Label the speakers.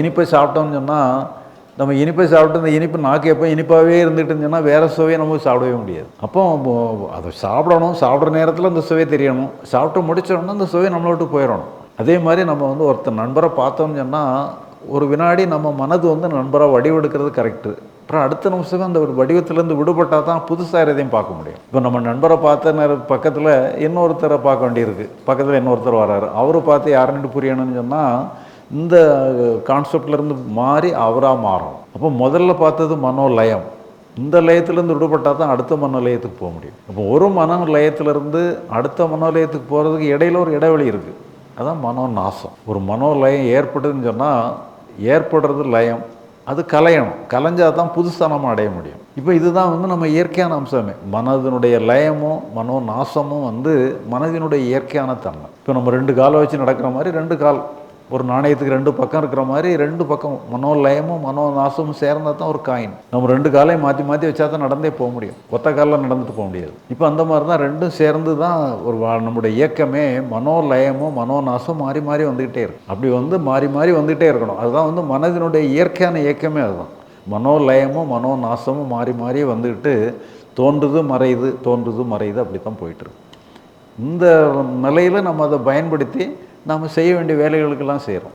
Speaker 1: இனிப்பை சாப்பிட்டோம்னு சொன்னால் நம்ம இனிப்பை சாப்பிட்டு இந்த இனிப்பு நாக்கு எப்போ இனிப்பாகவே இருந்துட்டுன்னு சொன்னால் வேறு சுவையை நம்ம சாப்பிடவே முடியாது. அப்போ அதை சாப்பிடணும் சாப்பிட்ற நேரத்தில் அந்த சுவை தெரியணும். சாப்பிட்டு முடிச்சோன்னா அந்த சுவை நம்மளை விட்டு போயிடணும். அதே மாதிரி நம்ம வந்து ஒருத்தர் நண்பரை பார்த்தோம்னு சொன்னால் ஒரு வினாடி நம்ம மனது வந்து நண்பராக வடிவெடுக்கிறது கரெக்டு அப்புறம் அடுத்த நிமிஷமே அந்த ஒரு வடிவத்திலேருந்து விடுபட்டால் தான் புதுசாக எதையும் பார்க்க முடியும். இப்போ நம்ம நண்பரை பார்த்த நேர பக்கத்தில் இன்னொருத்தரை பார்க்க வேண்டியிருக்கு. பக்கத்தில் இன்னொருத்தர் வராரு. அவரை பார்த்து யாருன்னு புரியணும்னு சொன்னால் இந்த கான்செப்ட்லேருந்து மாறி அவராக மாறும் அப்போ முதல்ல பார்த்தது மனோலயம். இந்த லயத்திலேருந்து விடுபட்டால் தான் அடுத்த மனோலயத்துக்கு போக முடியும். இப்போ ஒரு மன லயத்திலேருந்து அடுத்த மனோலயத்துக்கு போகிறதுக்கு இடையில ஒரு இடைவெளி இருக்குது அதான் மனோ நாசம் ஒரு மனோலயம் ஏற்படுதுன்னு சொன்னால் ஏற்படுறது லயம். அது கலையணும். கலைஞ்சால் தான் புதுசாக நம்ம அடைய முடியும். இப்போ இதுதான் வந்து நம்ம இயற்கையான அம்சமே. மனதினுடைய லயமும் மனோ நாசமும் வந்து மனதினுடைய இயற்கையான தன்மை. இப்போ நம்ம ரெண்டு காலை வச்சு நடக்கிற மாதிரி ரெண்டு கால். ஒரு நாணயத்துக்கு ரெண்டு பக்கம் இருக்கிற மாதிரி ரெண்டு பக்கம் மனோலயமும் மனோ நாசமும் சேர்ந்தா தான் ஒரு காயின் நம்ம ரெண்டு காலையும் மாற்றி மாற்றி வச்சா தான் நடந்தே போக முடியும். ஒத்த காலில் நடந்துட்டு போக முடியாது. இப்போ அந்த மாதிரி தான் ரெண்டும் சேர்ந்து தான் ஒரு வா- நம்முடைய இயக்கமே மனோலயமும் மனோநாசமும் மாறி மாறி வந்துக்கிட்டே இருக்கும் அப்படி வந்து மாறி மாறி வந்துக்கிட்டே இருக்கணும். அதுதான் வந்து மனதினுடைய இயற்கையான இயக்கமே அதுதான். மனோலயமும் மனோநாசமும் மாறி மாறி வந்துக்கிட்டு தோன்றுது மறையுது தோன்றுது மறையுது அப்படி தான் போயிட்டுருக்கு இந்த நிலையில் நம்ம அதை பயன்படுத்தி நாம் செய்ய வேண்டிய வேலைகளுக்கெல்லாம் செய்கிறோம்